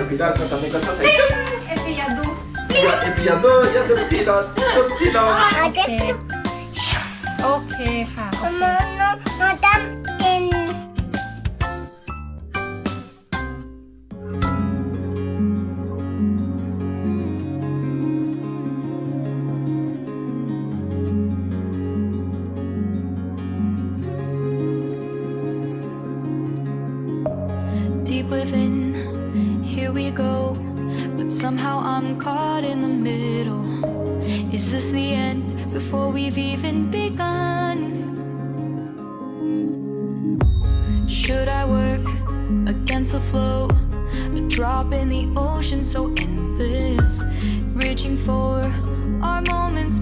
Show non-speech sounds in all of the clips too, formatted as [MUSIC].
et puis là, quand t'en mets comme ça, ça เอฟอยากดู Il y a- Et puis il y a deux, il y a deux pilotes, deux pilotes. โอเคโอเคค่ะ Maman, non, madame, in. deep Is this the end before we've even begun? Should I work against the flow? A drop in the ocean so endless. Reaching for our moments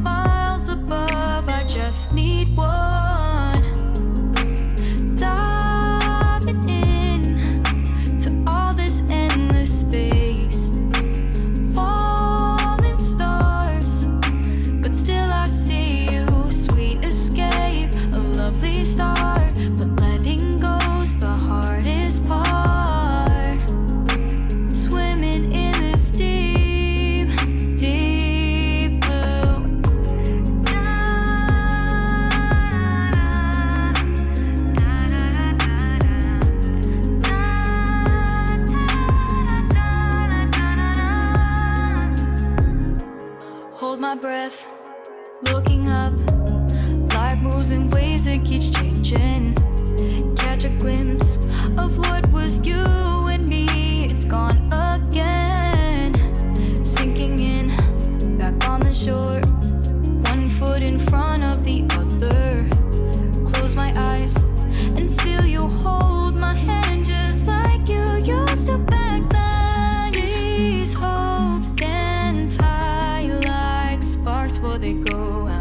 we go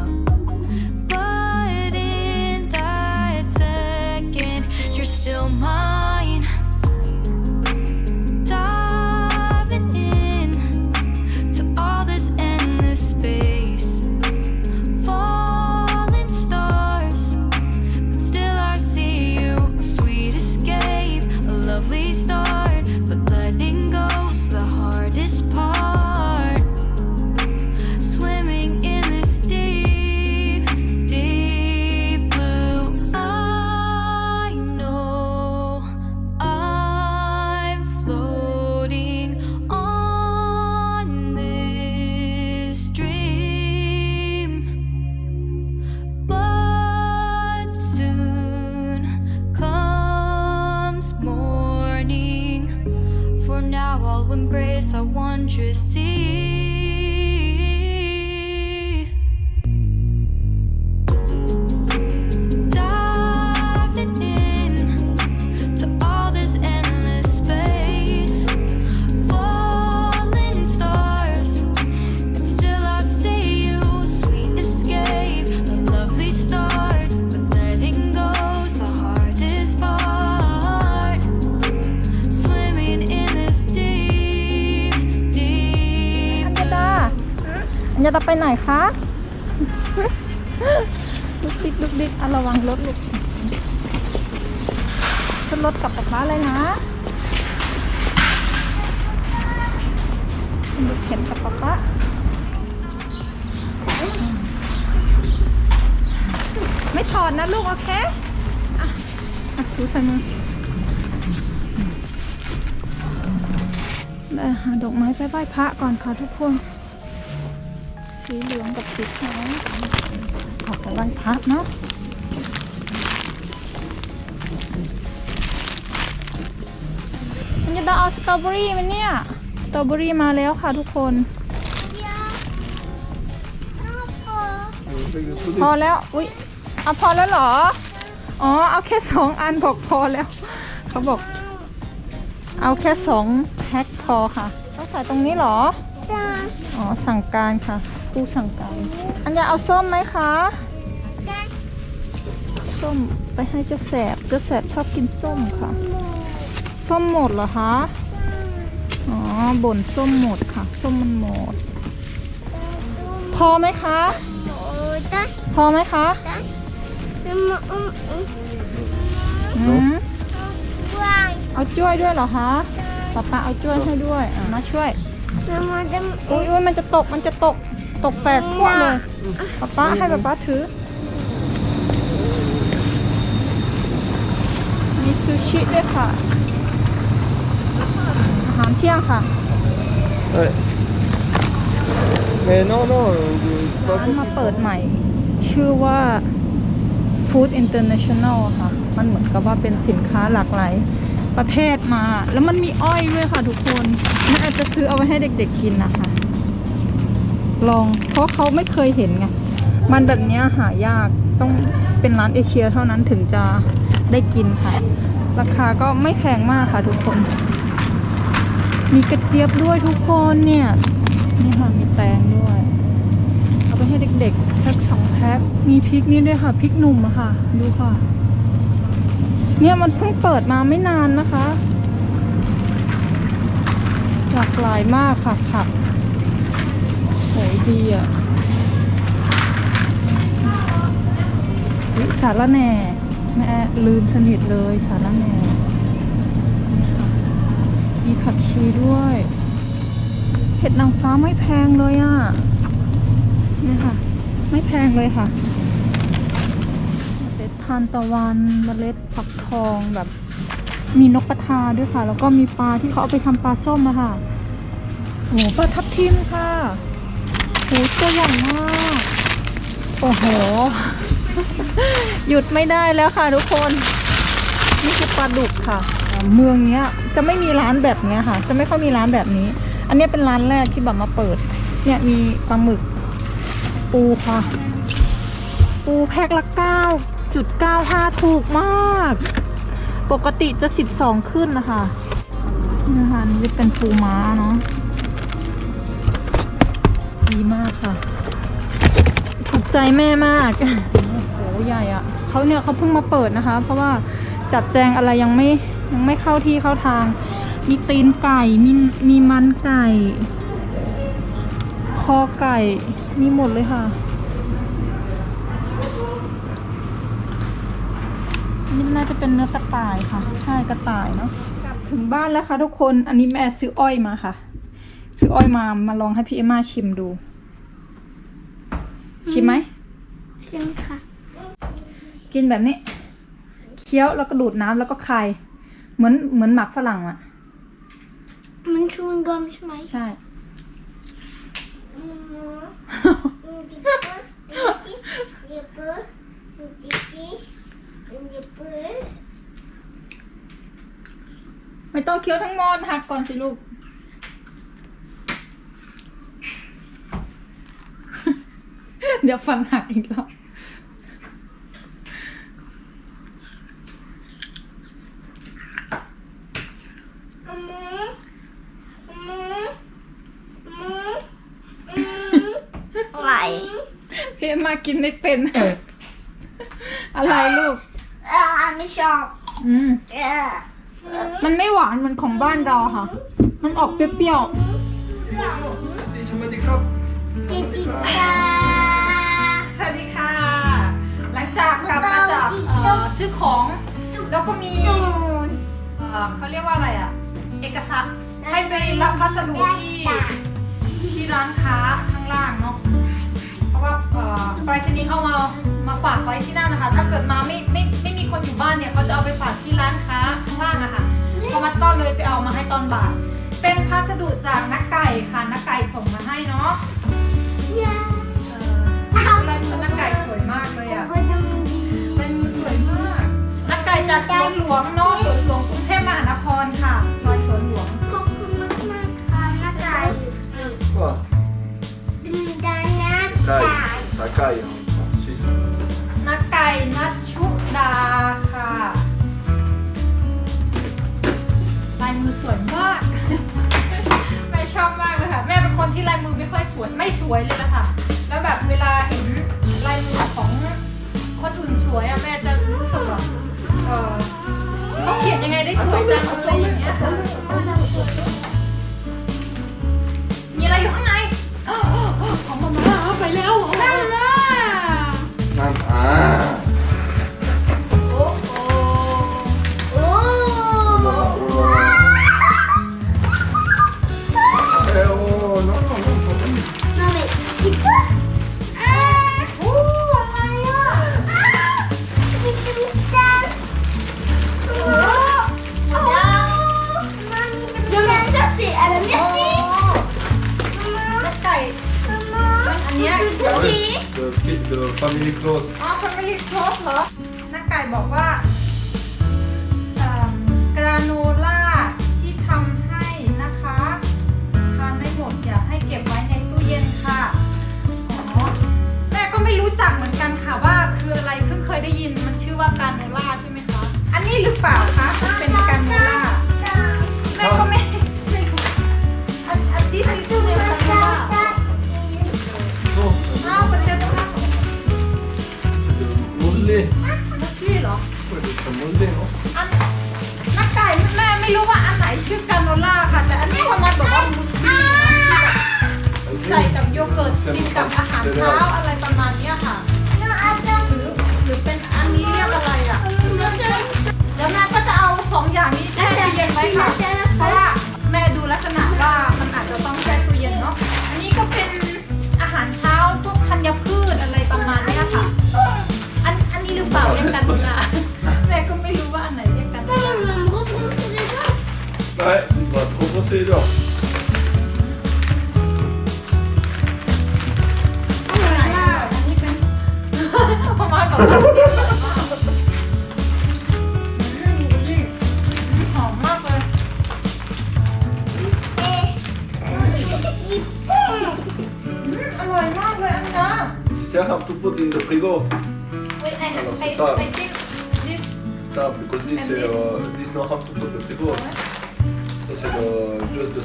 je ลุกดิกลุกดิกอะระวังรถลูกขึ้นรถกลับไปบ้านเลยนะขึ้นรถเข็นกับป๊าป๊าไม่ถอดนะลูกโอเคอะดูใส่มือได้หาดอกไม้ไปไหว้พระก่อนค่ะทุกคน สีเหลืองกับสีขาวออกไปไหว้พระเนาะมันจะได้เอาสตรอเบอรี่ไหมันเนี่ย สตรอเบอรี่มาแล้วค่ะทุกคน พอแล้ว อุ๊ยเอาพอแล้วเหรอ อ๋อ เอาแค่สองอันบอกพอแล้ว เขาบอก เอาแค่สองแพ็คพอค่ะต้องใส่ตรงนี้เหรอ อ๋อ สั่งการค่ะ ผู้สั่งการอันจะเอาส้มไหมคะส้มไปให้เจ้าแสบเจ้าแสบชอบกินส้มค่ะ ส้มหมดเหรอคะอ๋อบ่นส้มหมดค่ะ ส้มมันหมด พอไหมคะพอไหมคะอืมเอาจ้วยด้วยเหรอคะป๊าป๊าเอาช่วยให้ด้วยอะมาช่วยน้ำมันจะอุ้ยอุ้ยมันจะตกมันจะตก ตกแตกพวกเลยป๊าป๊าให้ป๊าป๊าถือมีซูชิด้วยค่ะ อาหารเที่ยงค่ะ Ouais. Mais non, non, euh, ร้านมาเปิดใหม่ ชื่อว่า Food International อะค่ะ มันเหมือนกับว่าเป็นสินค้าหลากหลายประเทศมา แล้วมันมีอ้อยด้วยค่ะทุกคนน่าอาจจะซื้อเอาไว้ให้เด็กๆกินนะคะ ลอง เพราะเขาไม่เคยเห็นไง มันแบบนี้หายาก ต้องเป็นร้านเอเชียเท่านั้นถึงจะได้กินค่ะ ราคาก็ไม่แพงมากค่ะทุกคน มีกระเจี๊ยบด้วยทุกคนเนี่ย นี่ค่ะมีแตงด้วย เอาไปให้เด็กๆสักสองแพ็ค มีพริกนี่ด้วยค่ะ พริกหนุ่มอะค่ะ ดูค่ะ เนี่ยมันเพิ่งเปิดมาไม่นานนะคะ หลากหลายมากค่ะผัก ยดีอะสาระแหน่แม่ลืมสนิทเลยสาระแหน่ มีผักชีด้วย เห็ดนางฟ้าไม่แพงเลยอะ่ะนี่ค่ะ ไม่แพงเลยค่ะเมล็ดทานตะวันเมล็ดผักทองแบบมีนกกระทาด้วยค่ะ แล้วก็มีปลาที่เขาเอาไปทำปลาส้มอะค่ะโอ้ปลาทับทิมค่ะ หตัวใหญ่มาก โอ้โห หยุดไม่ได้แล้วค่ะทุกคน นี่คือปลาดุกค่ะ เมืองเนี้ยจะไม่มีร้านแบบเนี้ยค่ะ จะไม่ค่อยมีร้านแบบนี้ อันนี้เป็นร้านแรกที่แบบมาเปิด เนี่ยมีปลาหมึก ปูค่ะ ปูแพ็คละเก้าจุดเก้าห้าถูกมาก ปกติจะสิบสองขึ้นนะคะนี่นะคะอันนี่จะเป็นปูม้าเนาะ ดีมากค่ะ ถูกใจแม่มากโอ้โหใหญ่อะเขาเนี่ยเขาเพิ่งมาเปิดนะคะ เพราะว่าจัดแจงอะไรยังไม่ยังไม่เข้าที่เข้าทาง มีตีนไก่ มีมีมันไก่ คอไก่ มีหมดเลยค่ะ นี่น่าจะเป็นเนื้อกระต่ายค่ะ ใช่กระต่ายเนาะ กลับถึงบ้านแล้วค่ะทุกคน อันนี้แม่ซื้ออ้อยมาค่ะ ซื้ออ้อยมามาลองให้พี่เอมมาชิมดู ชิมไหมชิมค่ะ กินแบบนี้ เคี้ยวแล้วก็ดูดน้ำแล้วก็คาย เหมือนเหมือนหมักฝรั่งอะมันชูมันกลมใช่ไหมใช่ ไม่ต้องเคี้ยวทั้งหมดหักก่อนสิลูก เดี๋ยวฟันหักอีกแล้วอะไรพี่เอ็มมากินไม่เป็น อะไรลูกเออไม่ชอบ อืมเออมันไม่หวานเหมือนของบ้านเราค่ะ มันออกเปรี้ยว Dis som en kropp. จิจิจ้าๆ จากกลับมาจากเอ่อซื้อของ แล้วก็มีจูนเอ่อเขาเรียกว่าอะไรอะ เอกสารให้ไปรับพัสดุที่ที่ร้านค้าข้างล่างเนาะ เพราะว่าเอ่อไปรษณีย์เขามามาฝากไว้ที่นั่นนะคะ ถ้าเกิดมาไม่ไม่ไม่มีคนอยู่บ้านเนี่ยเขาจะเอาไปฝากที่ร้านค้าข้างล่างอะค่ะพอมัดก็เลยไปเอามาให้ตอนบ่าย เป็นพัสดุจากนักไก่ค่ะนักไก่ส่งมาให้เนาะยาเอ่อลายมือนักไก่สวยมากเลยอะก็ยังดี จากสวนหลวงเนาะสวนหลวงกรุงเทพมหานครค่ะซอยสวนหลวง ขอบคุณมากมากๆค่ะน้าไก่ Vad? ดึงดาน้าไก่ Kaj. Tackar. Sist. นักไก่นัชชุดาค่ะลายมือสวยมาก แม่ชอบมากเลยค่ะ แม่เป็นคนที่ลายมือไม่ค่อยสวยไม่สวยเลยละค่ะ แล้วแบบเวลาเห็นลายมือของคนอื่นสวยอะแม่จะรู้สึกแบบ เออเขาเขียนยังไงได้สวยจังอะไรอย่างเงี้ยค่ะมีอะไรอยู่ข้างในอ้าวอ้าวอ้าวของมาม่าเอาไปแล้วนั่นเลย Men, ah. โอ้โหโอ้ Wow. The Family clothes อ๋อ Family clothes เหรอนักไก่บอกว่า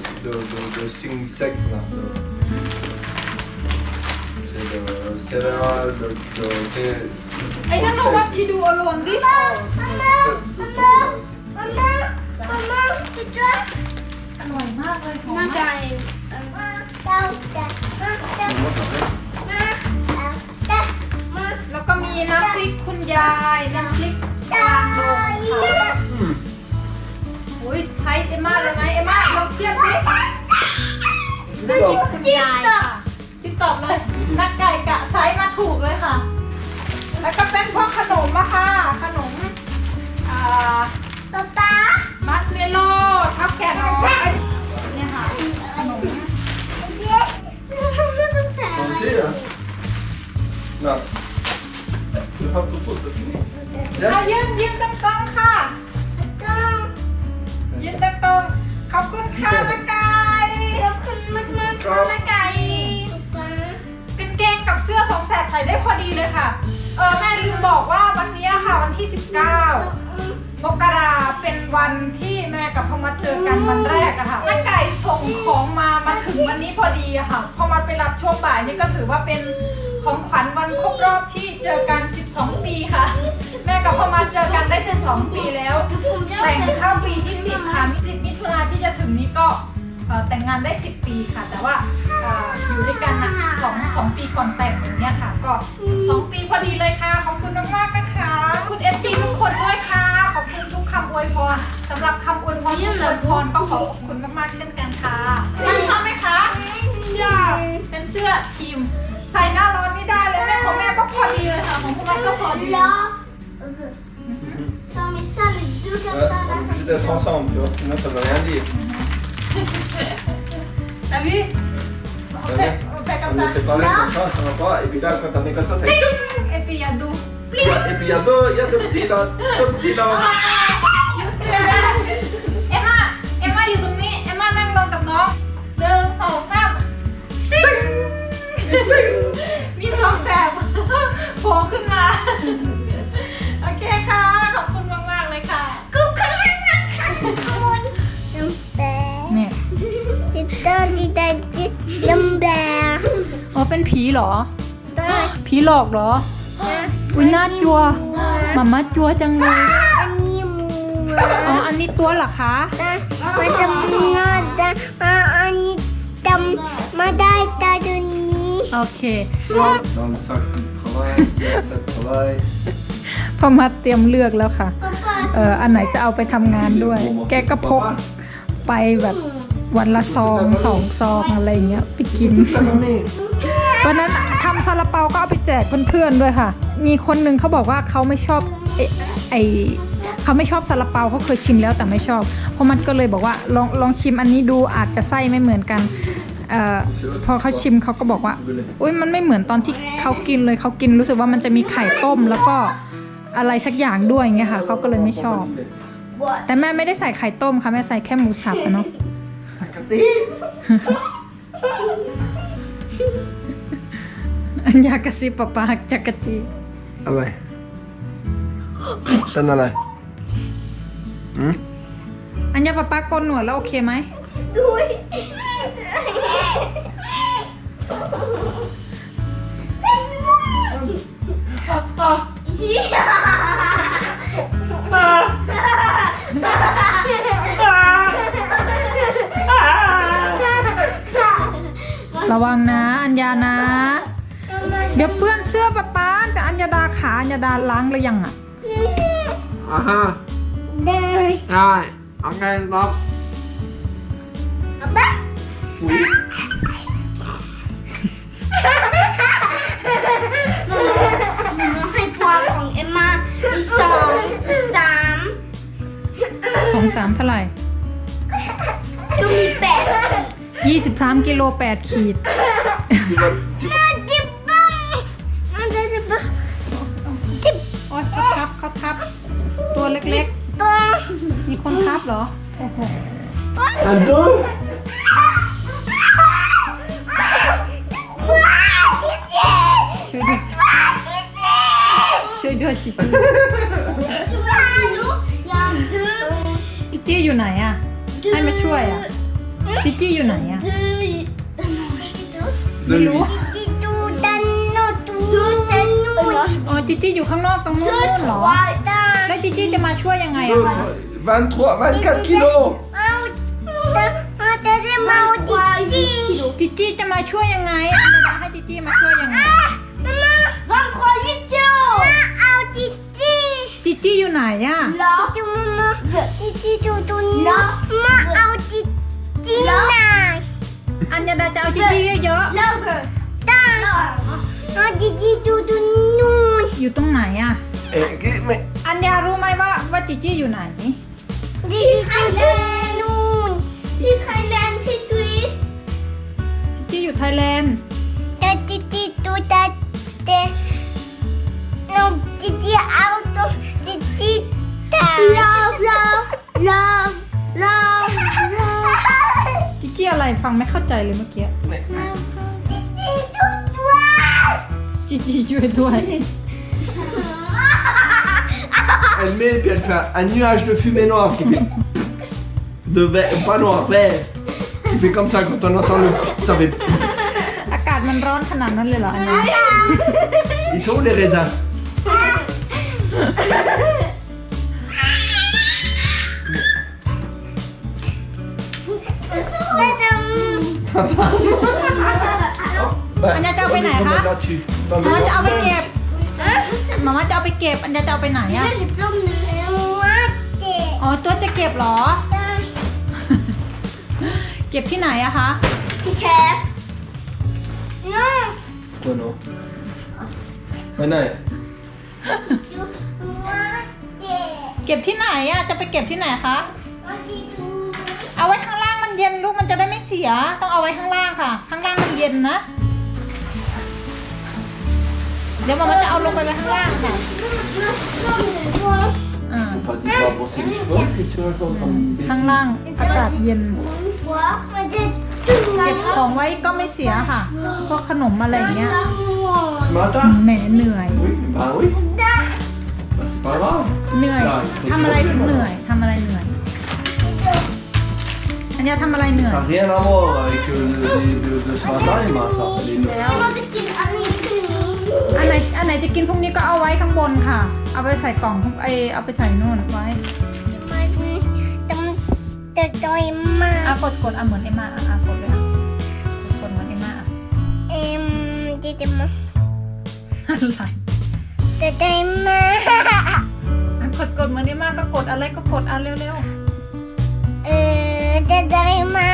juste de, de, de, de signe sec, là. de- C'est le céréal, de... de, de- I don't know what to do alone this or อร่อยมากเลยหอมมากแล้วก็มีน้ำพริกคุณยาย น้ำพริกกลางดงค่ะ Hmm. อุ้ยใช้เอมม่าเลยไหมเอมม่าลองเทียบสิ D'accord. คุณยายค่ะติดตอบเลยนักไก่กะไซส์มาถูกเลยค่ะ แล้วก็เป็นพวกขนมอะค่ะ ขนมอ่ามัสเมโล่ทับแกะน้อยเนี่ย แต่งงานได้ 10 ปีค่ะ แต่ว่าเอ่ออยู่ด้วยกันนะสองสองปีก่อนแต่งอย่างเงี้ยค่ะ ก็12ปีพอดีเลยค่ะขอบคุณมากๆนะคะคุณ FC ทุกคนด้วยค่ะขอบคุณทุกคำอวยพรสำหรับคำอวยพรทุกอวยพรก็ขอขอบคุณมากๆเช่นกันค่ะท่านชอบไหมคะอยากเป็นเสื้อทีม ใส่หน้าร้อนไม่ได้เลยแม่ของแม่ก็พอดีเลยค่ะของพวกมันก็พอดี Ouais, on est obligé d'être ensemble, tu vois, sinon ça veut rien dire. แต่พี่ Ça veut dire, ไปกับ On ตา est séparés comme ça, ça va pas, et puis là, quand on est comme ça, ça ติ๊งเอปีอยากดูปลิ้ง Et puis il y a deux, il y a deux petits là, deux petits là. เอ็มมาเอ็มมาอยู่ตรงนี้เอ็มมานั่งลงกับน้องหนึ่งสองสามติ๊งมีสองแสบโผล่ขึ้นมา เป็นผีเหรอผีหลอกเหรอ อุ้ยน่าจัวมาม่าจัวจังเลยอ๋ออันนี้ตัวเหรอคะมาได้ตาดุนี้โอเค Dans le sac du travail, il y a le sac de travail. พอมาเตรียมเลือกแล้วค่ะ เอออันไหนจะเอาไปทำงานด้วย แกก็พกไปแบบวันละซองสองซองอะไรเงี้ยไปกิน วันนั้นทำซาลาเปาก็เอาไปแจกเพื่อนๆด้วยค่ะ มีคนหนึ่งเขาบอกว่าเขาไม่ชอบไอ้ไอเขาไม่ชอบซาลาเปาเขาเคยชิมแล้วแต่ไม่ชอบ เพราะมันก็เลยบอกว่าลองลองชิมอันนี้ดูอาจจะไส้ไม่เหมือนกันเออพอเขาชิมเขาก็บอกว่า อุ้ยมันไม่เหมือนตอนที่เขากินเลยเขากินรู้สึกว่ามันจะมีไข่ต้มแล้วก็อะไรสักอย่างด้วยอย่างเงี้ยค่ะเขาก็เลยไม่ชอบ แต่แม่ไม่ได้ใส่ไข่ต้มค่ะแม่ใส่แค่หมูสับอะเนาะ อันยากระซิบปะปากจักรจีอะไรเป็นอะไรอืมอันยาปะปาโกนหนวดแล้วโอเคไหมระวังนะ อัญญานะเดี๋ยวเปื้อนเสื้อปะป๊าแต่อัญญาดาขาอัญญาดาล้างหรือยังอะอ่าฮะได้ได้โอเคครับให้พวงของเอ็มมาอีกสองสามสองสามเท่าไหร่ก็มีแปดยี่สิบสามกิโลแปดขีด เขาทับเขาทับ ตัวเล็กตัวๆ มีคนทับเหรอ โอ้โห Un deux ช่วยด้วย ช่วยด้วยจิจี้จิจี้อยู่ไหนอะให้มาช่วยอะจิจี้อยู่ไหนอะไม่รู้ อ๋อจิจี้อยู่ข้างนอกตรงนู้นเหรอ แล้วจิจี้จะมาช่วยยังไงอะคะ 23, 24 kilos จิจี้จะมาช่วยยังไงอันดาให้จิจี้มาช่วยยังไง จิจี้อยู่ไหนอะอัญญาดาจะเอาจิจี้เยอะๆ อยู่ตรงไหนอะ Eh, que- mais อัญญารู้ไหมว่าว่าจิจี้อยู่ไหนที่ไทยแลนด์ที่สวิสจิจี้อยู่ไทยแลนด์แต่จิจิตัวแต่แต่น้องจิจิเอาตัวจิจิแต่ love love love love love จิจี้อะไรฟังไม่เข้าใจเลยเมื่อกี้จิจิตัวตัว petit petit 乐队。Elle met et puis elle fait un, nuage de fumée noire qui fait de vert, pas noir, vert. Qui fait comme ça quand on entend le ça fait. Ils sont où les raisins? [LAUGHS] แต่จะ Bah, Anh đã cho cái on này les hả? remet là-dessus. Dans มา le- จะเอาไปเก็บมาม่าจะเอาไปเก็บ อันยาจะเอาไปไหนอะจะปล้มเนื้อวัดเด็กอ๋อตัวจะเก็บเหรอ เก็บที่ไหนอะคะพี่แคปน้อง Quoi non Ah non. จุดวัดเด็กเก็บที่ไหนอะจะไปเก็บที่ไหนคะวันที่ดูเอาไว้ข้างล่างมันเย็นลูกมันจะได้ไม่เสีย ต้องเอาไว้ข้างล่างค่ะ ข้างล่างมันเย็นนะ เดี๋ยวมาม่าจะเอาลงไปไว้ข้างล่างค่ะน้องหนึ่งตัวอ่า Pas du tout à brosser les cheveux, qu'est-ce que tu racontes comme une ข้าง bêtise ล่างอากาศเย็นหัวมันจะตึงเก็บของไว้ก็ไม่เสียค่ะ พวกขนมอะไรอย่างเงี้ย Ce matin แหมเหนื่อย Oui, bah oui. Bah, c'est pas grave. เหนื่อยทำอะไรถึงเหนื่อยทำอะไรเหนื่อยอันยาทำอะไรเหนื่อย Ça n'a rien à voir avec euh, le, le- le- de ce matin, et ben, ça. Les, เราจะกิน จะกินพรุ่งนี้ก็เอาไว้ข้างบนค่ะ เอาไปใส่กล่องไอเอาไปใส่นู่นไว้มันต้องจะจอยมากอะกดกดอะเหมือนเอมมาอะอะกดเลยอะกดกดเหมือนเอมมาอะเอ็มจะจะมาอะไรจะได้มาอะกดกดเหมือนเอมมาก็กดอะไรก็กดอะเร็วเออจะได้มา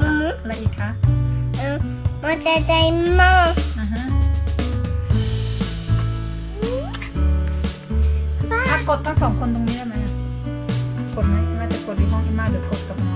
มุมๆอะไรอีกคะเออ มันจะได้มาอะฮะอะกดทั้งสองคนตรงนี้ได้ไหมกดไหมเอมมาจะกดที่ห้องเอมมาหรือกดกับน้อง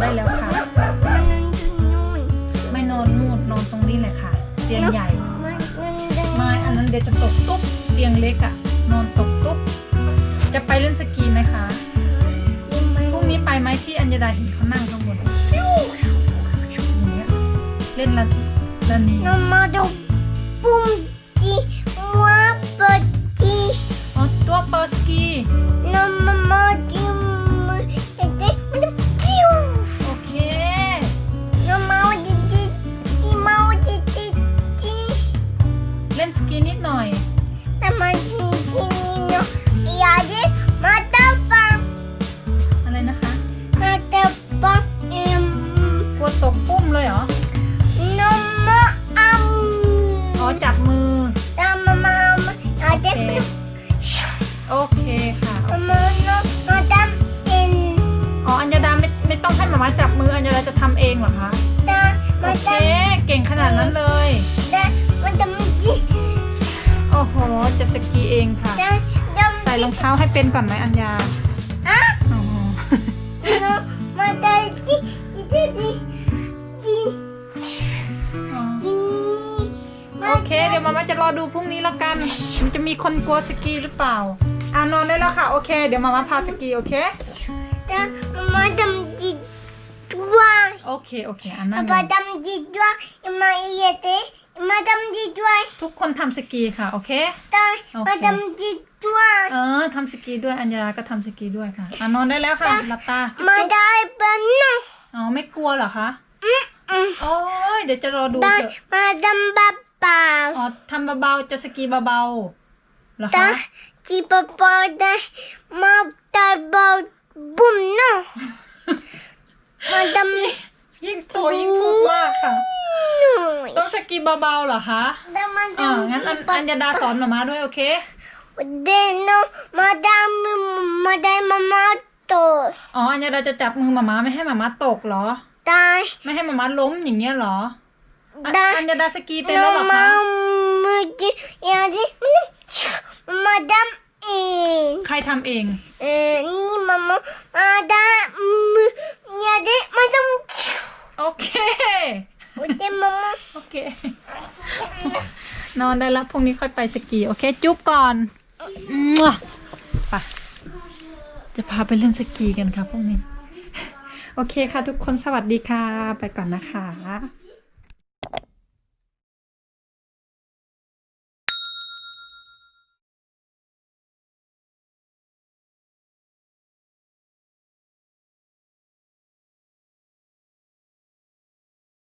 ได้แล้วค่ะ ไม่นอนนู่นนอนตรงนี้เลยค่ะ เตียงใหญ่มันนั่นไม้อันนั้นเดี๋ยวจะตกตุ๊บเตียงเล็กอะนอนตกตุ๊บจะไปเล่นสกีไหมคะ พรุ่งนี้ไปไหมที่อัญญาดาเห็นเขานั่งข้างบนอย่างเงี้ยเล่นละละนี ตกปุ้มเลยเหรอน้องมาอัมอ๋อจับมือ ตามมามาอย่าโอดิเค โอเคค่ะ มามาน้องมาตามเอ็นอ๋ออัญญดาไม่ไม่ต้องให้หมามาจับมืออัญญดาจะทำเองเหรอคะ ตาโอมาเค ตามเก่งขนาดนั้นเลย ตามาตามจีโอ้โห จะสกีเองค่ะ ตาตามใส่รองเท้าให้เป็นก่อนไหมอัญญา มามาจะรอดูพรุ่งนี้แล้วกัน มันจะมีคนกลัวสกีหรือเปล่าอ่านอนได้แล้วค่ะ โอเค เดี๋ยวมามาพาสกี โอเคตามาตามจีด้วยโอเค โอเคอ่านนั่งมาตามจีด้วยมาเยเตมาตามจีด้วยทุกคนทำสกีค่ะ โอเคตามาตามจีด้วยเออทำสกีด้วย อัญญาก็ทำสกีด้วยค่ะอ่านอนได้แล้วค่ะหลับตามาจุ๊บได้เป็นนะอ๋อ ไม่กลัวเหรอคะอืมอืมโอ้ยเดี๋ยวจะรอดูได้เถอะมาตามบ้าป่าอ๋อทำเบาๆจะสกีเบาๆเหรอตาคะจีปะปาได้มาตาบาบุ้มนะมาตามยิ่งโตยิ่งพูดมากค่ะหน่อยต้องสกีเบาๆเหรอคะตามาอ่าตามงั้นอันอัญญาดาสอนหมามาด้วยโอเค เดนโนมาดามมาได้มามาโตอ๋ออัญญาดาจะจับมือหมามาไม่ให้หมามาตกเหรอ ตายไม่ให้หมามาล้มอย่างเงี้ยเหรอ อะได้อัญญาดาสกีเป็นแล้วเหรอมาคะมือจียาดิมันมาดามเอง ใครทำเอง เออนี่มามามาดามมือยาดิมาดามโอเคโอเคมามาโอเคนอนได้แล้วพรุ่งนี้ค่อยไปสกี โอเค จุ๊บก่อนมั่วไปจะพาไปเล่นสกีกันค่ะพรุ่งนี้ โอเคค่ะทุกคนสวัสดีค่ะ ไปก่อนนะคะ